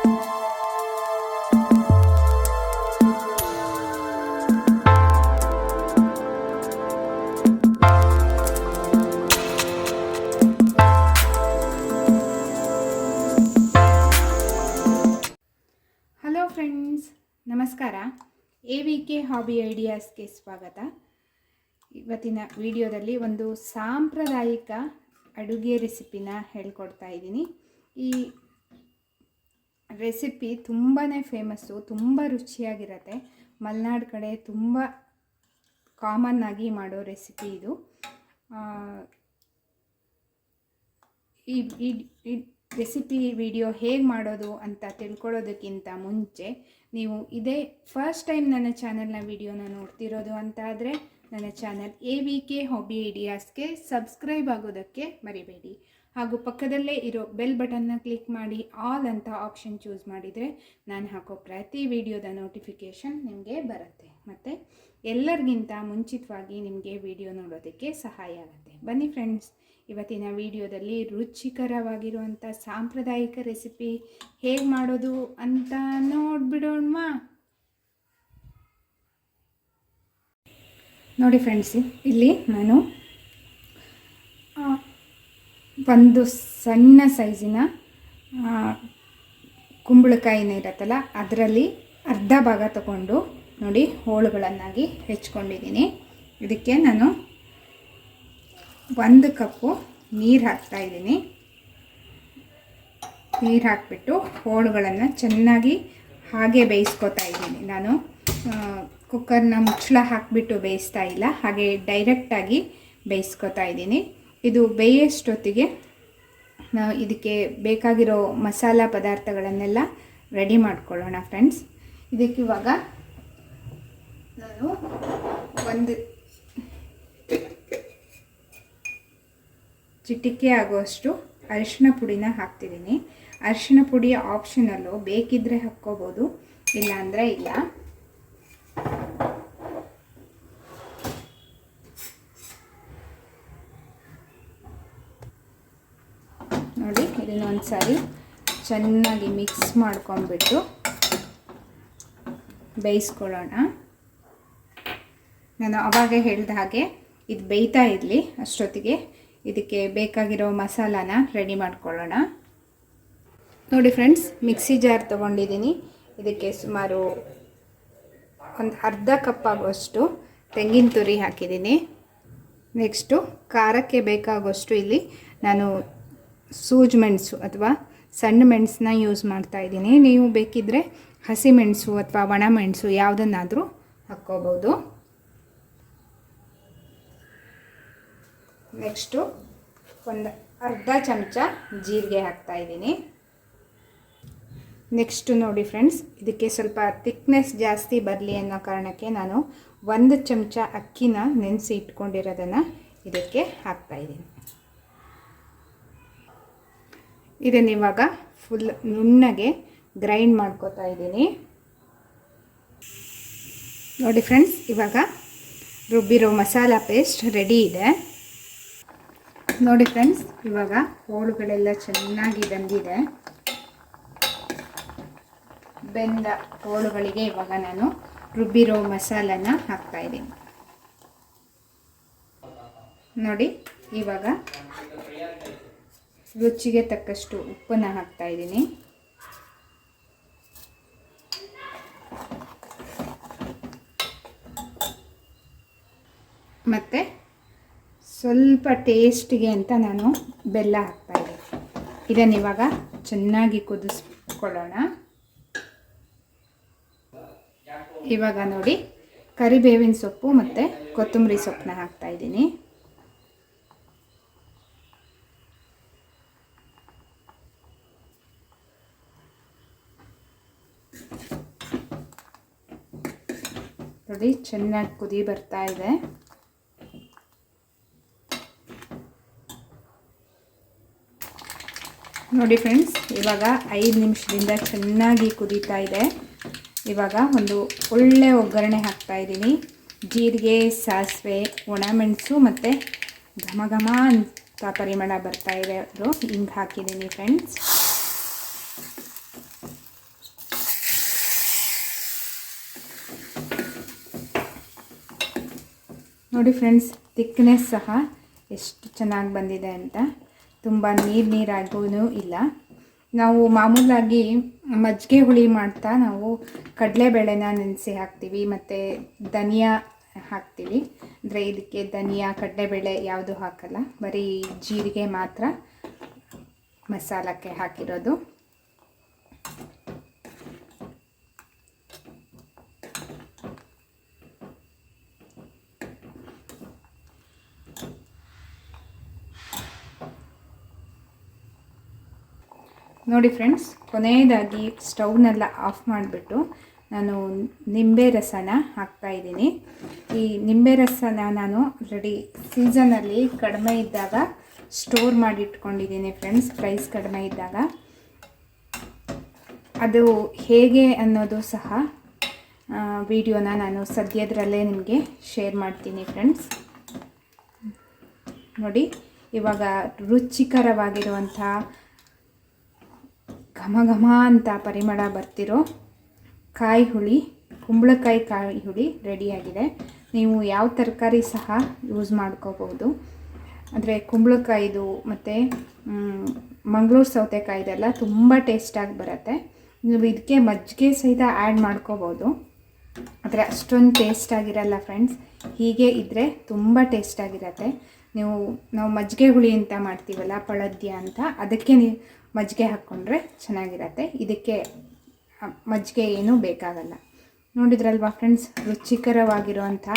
Hello friends ನಮಸ್ಕಾರ. A V K hobby ಐಡಿಯಾಸ್ಗೆ ಸ್ವಾಗತ. ಇವತ್ತಿನ ವಿಡಿಯೋದಲ್ಲಿ ಒಂದು ಸಾಂಪ್ರದಾಯಿಕ ಅಡುಗೆ ರೆಸಿಪಿನ ಹೇಳ್ಕೊಡ್ತಾ ಇದ್ದೀನಿ. ಈ ರೆಸಿಪಿ ತುಂಬಾ ಫೇಮಸ್ಸು, ತುಂಬ ರುಚಿಯಾಗಿರತ್ತೆ. ಮಲೆನಾಡು ಕಡೆ ತುಂಬ ಕಾಮನ್ ಆಗಿ ಮಾಡೋ ರೆಸಿಪಿ ಇದು. ಈ, ಈ- ರೆಸಿಪಿ ವಿಡಿಯೋ ಹೇಗೆ ಮಾಡೋದು ಅಂತ ತಿಳ್ಕೊಳ್ಳೋದಕ್ಕಿಂತ ಮುಂಚೆ ನೀವು ಇದೇ ಫಸ್ಟ್ ಟೈಮ್ ನನ್ನ ಚಾನೆಲ್ನ ವಿಡಿಯೋನ ನೋಡ್ತಿರೋದು ಅಂತ ಆದರೆ ನನ್ನ channel A V K hobby ಐಡಿಯಾಸ್ಗೆ subscribe ಆಗೋದಕ್ಕೆ ಮರಿಬೇಡಿ. ಹಾಗೂ ಪಕ್ಕದಲ್ಲೇ ಇರೋ ಬೆಲ್ ಬಟನ್ನ ಕ್ಲಿಕ್ ಮಾಡಿ, ಆಲ್ ಅಂತ ಆಪ್ಷನ್ ಚೂಸ್ ಮಾಡಿದರೆ ನಾನು ಹಾಕೋ ಪ್ರತಿ ವಿಡಿಯೋದ ನೋಟಿಫಿಕೇಷನ್ ನಿಮಗೆ ಬರುತ್ತೆ. ಮತ್ತು ಎಲ್ಲರಿಗಿಂತ ಮುಂಚಿತವಾಗಿ ನಿಮಗೆ ವಿಡಿಯೋ ನೋಡೋದಕ್ಕೆ ಸಹಾಯ ಆಗುತ್ತೆ. ಬನ್ನಿ ಫ್ರೆಂಡ್ಸ್ ಇವತ್ತಿನ ವಿಡಿಯೋದಲ್ಲಿ ರುಚಿಕರವಾಗಿರುವಂಥ ಸಾಂಪ್ರದಾಯಿಕ ರೆಸಿಪಿ ಹೇಗೆ ಮಾಡೋದು ಅಂತ ನೋಡ್ಬಿಡೋಣವಾ? ನೋಡಿ ಫ್ರೆಂಡ್ಸ್ ಇಲ್ಲಿ ನಾನು ಒಂದು ಸಣ್ಣ ಸೈಜಿನ ಕುಂಬಳಕಾಯಿ ಕುಂಬಳಕಾಯಿನ ಇರತ್ತಲ್ಲ, ಅದರಲ್ಲಿ ಅರ್ಧ ಭಾಗ ತಗೊಂಡು ನೋಡಿ ಹೋಳುಗಳನ್ನಾಗಿ ಹೆಚ್ಕೊಂಡಿದ್ದೀನಿ. ಇದಕ್ಕೆ ನಾನು ಒಂದು ಕಪ್ಪು ನೀರು ಹಾಕ್ತಾ ಇದ್ದೀನಿ. ನೀರು ಹಾಕಿಬಿಟ್ಟು ಹೋಳುಗಳನ್ನು ಚೆನ್ನಾಗಿ ಹಾಗೆ ಬೇಯಿಸ್ಕೊತಾ ಇದ್ದೀನಿ. ನಾನು ಕುಕ್ಕರ್ನ ಮುಚ್ಚಳ ಹಾಕಿಬಿಟ್ಟು ಬೇಯಿಸ್ತಾ ಇಲ್ಲ, ಹಾಗೆ ಡೈರೆಕ್ಟಾಗಿ ಬೇಯಿಸ್ಕೊತಾ ಇದ್ದೀನಿ. ಇದು ಬೇಯಷ್ಟೊತ್ತಿಗೆ ನಾವು ಇದಕ್ಕೆ ಬೇಕಾಗಿರೋ ಮಸಾಲ ಪದಾರ್ಥಗಳನ್ನೆಲ್ಲ ರೆಡಿ ಮಾಡ್ಕೊಳ್ಳೋಣ ಫ್ರೆಂಡ್ಸ್ ಇದಕ್ಕೆ ಇವಾಗ ನಾನು ಒಂದು ಚಿಟಿಕೆ ಆಗೋಷ್ಟು ಅರಿಶಿನ ಪುಡಿನ ಹಾಕ್ತಿದ್ದೀನಿ. ಅರಿಶಿನ ಪುಡಿ ಆಪ್ಷನಲ್ಲು ಬೇಕಿದ್ದರೆ ಹಾಕ್ಕೋಬೋದು, ಇಲ್ಲಾಂದರೆ ಇಲ್ಲ. ನೋಡಿ, ಇದನ್ನ ಸಾರಿ ಚೆನ್ನಾಗಿ ಮಿಕ್ಸ್ ಮಾಡ್ಕೊಂಡ್ಬಿಟ್ಟು ಬೇಯಿಸ್ಕೊಳ್ಳೋಣ. ನಾನು ಅವಾಗ ಹೇಳಿದ ಹಾಗೆ ಇದು ಬೇಯ್ತಾ ಇರಲಿ ಅಷ್ಟೊತ್ತಿಗೆ. ಇದಕ್ಕೆ ಬೇಕಾಗಿರೋ ಮಸಾಲಾನ ರೆಡಿ ಮಾಡ್ಕೊಳ್ಳೋಣ. ನೋಡಿ ಫ್ರೆಂಡ್ಸ್ ಮಿಕ್ಸಿ ಜಾರ್ ತೊಗೊಂಡಿದ್ದೀನಿ. ಇದಕ್ಕೆ ಸುಮಾರು ಒಂದು ಅರ್ಧ ಕಪ್ ಆಗುವಷ್ಟು ತೆಂಗಿನ ತುರಿ ಹಾಕಿದ್ದೀನಿ. ನೆಕ್ಸ್ಟು ಖಾರಕ್ಕೆ ಬೇಕಾಗುವಷ್ಟು ಇಲ್ಲಿ ನಾನು ಸೂಜ್ ಮೆಣಸು ಅಥವಾ ಸಣ್ಣ ಮೆಣಸನ್ನ ಯೂಸ್ ಮಾಡ್ತಾ ಇದ್ದೀನಿ. ನೀವು ಬೇಕಿದ್ದರೆ ಹಸಿಮೆಣಸು ಅಥವಾ ಒಣ ಮೆಣಸು ಯಾವುದನ್ನಾದರೂ ಹಾಕ್ಕೋಬೋದು. ನೆಕ್ಸ್ಟು ಒಂದು ಅರ್ಧ ಚಮಚ ಜೀರಿಗೆ ಹಾಕ್ತಾ ಇದ್ದೀನಿ. ನೆಕ್ಸ್ಟು ನೋಡಿ ಫ್ರೆಂಡ್ಸ್ ಇದಕ್ಕೆ ಸ್ವಲ್ಪ ಥಿಕ್ನೆಸ್ ಜಾಸ್ತಿ ಬರಲಿ ಅನ್ನೋ ಕಾರಣಕ್ಕೆ ನಾನು ಒಂದು ಚಮಚ ಅಕ್ಕಿನ ನೆನೆಸಿ ಇಟ್ಕೊಂಡಿರೋದನ್ನು ಇದಕ್ಕೆ ಹಾಕ್ತಾ ಇದ್ದೀನಿ ಇದನ್ನ ಇವಾಗ ಫುಲ್ ನುಣ್ಣಗೆ ಗ್ರೈಂಡ್ ಮಾಡ್ಕೋತಾ ಇದ್ದೀನಿ. ನೋಡಿ ಫ್ರೆಂಡ್ಸ್ ಇವಾಗ ರುಬ್ಬಿರೋ ಮಸಾಲ ಪೇಸ್ಟ್ ರೆಡಿ ಇದೆ. ನೋಡಿ ಫ್ರೆಂಡ್ಸ್ ಇವಾಗ ಹೋಳುಗಳೆಲ್ಲ ಚೆನ್ನಾಗಿ ಬಂದಿದೆ. ಬೆಂದ ಹೋಳುಗಳಿಗೆ ಇವಾಗ ನಾನು ರುಬ್ಬಿರೋ ಮಸಾಲನ ಹಾಕ್ತಾ ಇದ್ದೀನಿ. ನೋಡಿ, ಇವಾಗ ರುಚಿಗೆ ತಕ್ಕಷ್ಟು ಉಪ್ಪನ್ನು ಹಾಕ್ತಾ ಇದ್ದೀನಿ. ಮತ್ತು ಸ್ವಲ್ಪ ಟೇಸ್ಟಿಗೆ ಅಂತ ನಾನು ಬೆಲ್ಲ ಹಾಕ್ತಾ ಇದ್ದೀನಿ. ಇದನ್ನು ಇವಾಗ ಚೆನ್ನಾಗಿ ಕುದಿಸ್ಕೊಳ್ಳೋಣ. ಇವಾಗ ನೋಡಿ ಕರಿಬೇವಿನ ಸೊಪ್ಪು ಮತ್ತು ಕೊತ್ತಂಬರಿ ಸೊಪ್ಪನ್ನ ಹಾಕ್ತಾ ನೋಡಿ, ಚೆನ್ನಾಗಿ ಕುದಿ ಬರ್ತಾ ಇದೆ. ನೋಡಿ ಫ್ರೆಂಡ್ಸ್ ಇವಾಗ ಐದು ನಿಮಿಷದಿಂದ ಚೆನ್ನಾಗಿ ಕುದೀತಾ ಇದೆ. ಇವಾಗ ಒಂದು ಒಳ್ಳೆ ಒಗ್ಗರಣೆ ಹಾಕ್ತಾ ಇದ್ದೀನಿ. ಜೀರಿಗೆ, ಸಾಸಿವೆ ಒಣಮೆಣಸು ಮತ್ತು ಘಮ ಘಮ ಅಂತ ಪರಿಮಳ ಬರ್ತಾ ಇದೆ. ಅದು ಹಿಂಗೆ ಹಾಕಿದ್ದೀನಿ ಫ್ರೆಂಡ್ಸ್ ನೋಡಿ ಫ್ರೆಂಡ್ಸ್ ತಿಕ್ನೆಸ್ ಸಹ ಎಷ್ಟು ಚೆನ್ನಾಗಿ ಬಂದಿದೆ ಅಂತ. ತುಂಬ ನೀರು ನೀರಾಗೂ ಇಲ್ಲ. ನಾವು ಮಾಮೂಲಾಗಿ ಮಜ್ಜಿಗೆ ಹುಳಿ ಮಾಡ್ತಾ ನಾವು ಕಡಲೆಬೇಳೆನ ನೆನೆಸಿ ಹಾಕ್ತೀವಿ, ಮತ್ತು ಧನಿಯಾ ಹಾಕ್ತೀವಿ. ಅಂದರೆ ಇದಕ್ಕೆ ಧನಿಯಾ, ಕಡಲೆಬೇಳೆ ಯಾವುದು ಹಾಕಲ್ಲ. ಬರೀ ಜೀರಿಗೆ ಮಾತ್ರ ಮಸಾಲಕ್ಕೆ ಹಾಕಿರೋದು. ನೋಡಿ ಫ್ರೆಂಡ್ಸ್ ಕೊನೆಯದಾಗಿ ಸ್ಟೌವ್ನೆಲ್ಲ ಆಫ್ ಮಾಡಿಬಿಟ್ಟು ನಾನು ನಿಂಬೆ ರಸನ ಹಾಕ್ತಾ ಇದ್ದೀನಿ. ಈ ನಿಂಬೆ ರಸನ ನಾನು ರೆಡಿ ಸೀಸನಲ್ಲಿ ಕಡಿಮೆ ಇದ್ದಾಗ ಸ್ಟೋರ್ ಮಾಡಿ ಇಟ್ಕೊಂಡಿದ್ದೀನಿ ಫ್ರೆಂಡ್ಸ್ ಪ್ರೈಸ್ ಕಡಿಮೆ ಇದ್ದಾಗ. ಅದು ಹೇಗೆ ಅನ್ನೋದು ಸಹ ವಿಡಿಯೋನ ನಾನು ಸದ್ಯದರಲ್ಲೇ ನಿಮಗೆ ಶೇರ್ ಮಾಡ್ತೀನಿ ಫ್ರೆಂಡ್ಸ್ ನೋಡಿ, ಇವಾಗ ರುಚಿಕರವಾಗಿರುವಂಥ ಘಮ ಘಮ ಅಂತ ಪರಿಮಳ ಬರ್ತಿರೋ ಕಾಯಿ ಹುಳಿ ಕುಂಬಳಕಾಯಿ ಕಾಯಿ ಹುಳಿ ರೆಡಿಯಾಗಿದೆ ನೀವು ಯಾವ ತರಕಾರಿ ಸಹ ಯೂಸ್ ಮಾಡ್ಕೋಬೋದು ಅಂದರೆ ಕುಂಬಳಕಾಯಿದು ಮತ್ತು ಮಂಗಳೂರು ಸೌತೆಕಾಯಿದೆಲ್ಲ ತುಂಬ ಟೇಸ್ಟಾಗಿ ಬರುತ್ತೆ. ನೀವು ಇದಕ್ಕೆ ಮಜ್ಜಿಗೆ ಸಹಿತ ಆ್ಯಡ್ ಮಾಡ್ಕೋಬೋದು ಆದರೆ ಅಷ್ಟೊಂದು ಟೇಸ್ಟಾಗಿರಲ್ಲ ಫ್ರೆಂಡ್ಸ್ ಹೀಗೆ ಇದ್ದರೆ ತುಂಬ ಟೇಸ್ಟಾಗಿರತ್ತೆ ನೀವು, ನಾವು ಮಜ್ಜಿಗೆ ಹುಳಿ ಅಂತ ಮಾಡ್ತೀವಲ್ಲ, ಪಳದ್ಯ ಅಂತ, ಅದಕ್ಕೆ ನೀವು ಮಜ್ಜಿಗೆ ಹಾಕ್ಕೊಂಡ್ರೆ ಚೆನ್ನಾಗಿರತ್ತೆ. ಇದಕ್ಕೆ ಮಜ್ಜಿಗೆ ಏನೂ ಬೇಕಾಗಲ್ಲ. ನೋಡಿದ್ರಲ್ವಾ ಫ್ರೆಂಡ್ಸ್ ರುಚಿಕರವಾಗಿರುವಂಥ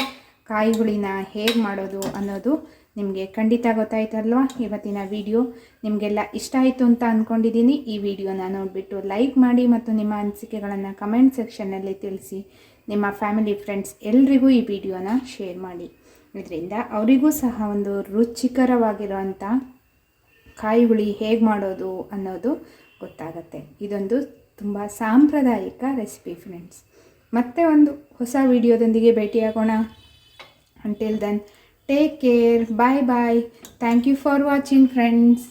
ಕಾಯಿಗಳಿನ ಹೇಗೆ ಮಾಡೋದು ಅನ್ನೋದು ನಿಮಗೆ ಖಂಡಿತ ಗೊತ್ತಾಯ್ತಲ್ವಾ? ಇವತ್ತಿನ ವಿಡಿಯೋ ನಿಮಗೆಲ್ಲ ಇಷ್ಟ ಆಯಿತು ಅಂತ ಅಂದ್ಕೊಂಡಿದ್ದೀನಿ ಈ ವಿಡಿಯೋನ ನೋಡಿಬಿಟ್ಟು ಲೈಕ್ ಮಾಡಿ ಮತ್ತು ನಿಮ್ಮ ಅನಿಸಿಕೆಗಳನ್ನು ಕಮೆಂಟ್ ಸೆಕ್ಷನ್ನಲ್ಲಿ ತಿಳಿಸಿ. ನಿಮ್ಮ ಫ್ಯಾಮಿಲಿ ಫ್ರೆಂಡ್ಸ್ ಎಲ್ರಿಗೂ ಈ ವಿಡಿಯೋನ ಶೇರ್ ಮಾಡಿ. ಇದರಿಂದ ಅವರಿಗೂ ಸಹ ಒಂದು ರುಚಿಕರವಾಗಿರುವಂಥ ಕಾಯಿ ಹುಳಿ ಹೇಗೆ ಮಾಡೋದು ಅನ್ನೋದು ಗೊತ್ತಾಗತ್ತೆ. ಇದೊಂದು ತುಂಬ ಸಾಂಪ್ರದಾಯಿಕ ರೆಸಿಪಿ ಫ್ರೆಂಡ್ಸ್ ಮತ್ತೆ ಒಂದು ಹೊಸ ವಿಡಿಯೋದೊಂದಿಗೆ ಭೇಟಿಯಾಗೋಣ. Until then take care bye bye thank you for watching friends